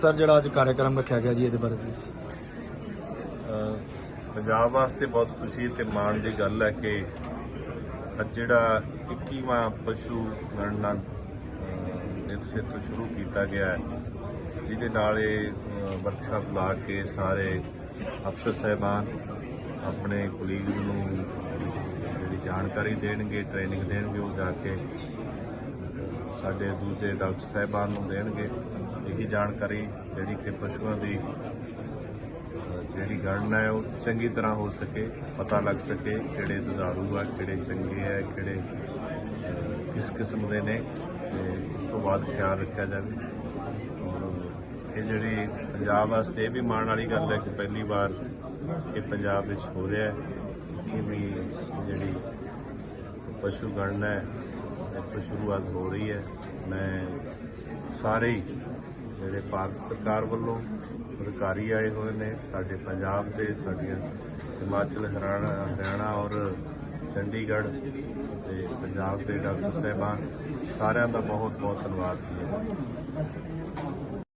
Sir, ਜਿਹੜਾ ਅੱਜ ਕਾਰਜਕ੍ਰਮ ਰੱਖਿਆ ਗਿਆ ਜੀ, ਇਹਦੇ ਬਾਰੇ ਪਲੀਜ਼ ਪੰਜਾਬ ਵਾਸਤੇ ਬਹੁਤ ਖੁਸ਼ੀ ਤੇ ਮਾਣ ਦੀ ਗੱਲ ਹੈ ਕਿ ਅੱਜ ਜਿਹੜਾ 21ਵਾਂ ਪਸ਼ੂ ਗਣਨਾ ਦਿਵਸੇ ਤੋਂ ਸ਼ੁਰੂ ਕੀਤਾ ਗਿਆ ਹੈ, ਜਿਹਦੇ ਨਾਲ ਇਹ ਵਰਕਸ਼ਾਪ ਲਾ ਕੇ ਸਾਰੇ ਅਫਸਰ ਸਹਿਬਾਨ ਆਪਣੇ ਕੁਲੀਗਸ ਨੂੰ ਜਿਹੜੀ ਜਾਣਕਾਰੀ ਦੇਣਗੇ ਟ੍ਰੇਨਿੰਗ ਦੇਣਗੇ, ਉਹ ਜਾ ਕੇ ਸਾਡੇ ਦੂਜੇ ਡਾਕਟਰ ਸਾਹਿਬਾਨ ਨੂੰ ਦੇਣਗੇ। ਇਹੀ ਜਾਣਕਾਰੀ ਜਿਹੜੀ ਕਿ ਪਸ਼ੂਆਂ ਦੀ ਜਿਹੜੀ ਗਣਨਾ ਹੈ, ਉਹ ਚੰਗੀ ਤਰ੍ਹਾਂ ਹੋ ਸਕੇ, ਪਤਾ ਲੱਗ ਸਕੇ ਕਿਹੜੇ ਦੁਧਾਰੂ ਆ, ਕਿਹੜੇ ਚੰਗੇ ਆ, ਕਿਹੜੇ ਕਿਸ ਕਿਸਮ ਦੇ ਨੇ ਤੇ ਉਸ ਤੋਂ ਬਾਅਦ ਖਿਆਲ ਰੱਖਿਆ ਜਾਵੇ। ਇਹ ਜਿਹੜੀ ਪੰਜਾਬ ਵਾਸਤੇ ਇਹ ਵੀ ਮਾਣ ਵਾਲੀ ਗੱਲ ਹੈ ਕਿ ਪਹਿਲੀ ਵਾਰ ਇਹ ਪੰਜਾਬ ਵਿੱਚ ਹੋ ਰਿਹਾ ਹੈ। ਕਿ ਵੀ ਜਿਹੜੀ ਪਸ਼ੂ ਗਣਨਾ ਹੈ ਇੱਥੋਂ ਸ਼ੁਰੂਆਤ ਹੋ ਰਹੀ ਹੈ। ਮੈਂ ਸਾਰੇ ਜਿਹੜੇ ਭਾਰਤ ਸਰਕਾਰ ਵੱਲੋਂ ਅਧਿਕਾਰੀ ਆਏ ਹੋਏ ਨੇ, ਸਾਡੇ ਪੰਜਾਬ ਦੇ, ਸਾਡੀਆਂ ਹਿਮਾਚਲ, ਹਰਿਆਣਾ ਹਰਿਆਣਾ ਔਰ ਚੰਡੀਗੜ੍ਹ ਤੇ ਪੰਜਾਬ ਦੇ ਡਾਕਟਰ ਸਾਹਿਬਾਨ, ਸਾਰਿਆਂ ਦਾ ਬਹੁਤ ਬਹੁਤ ਧੰਨਵਾਦ ਜੀ।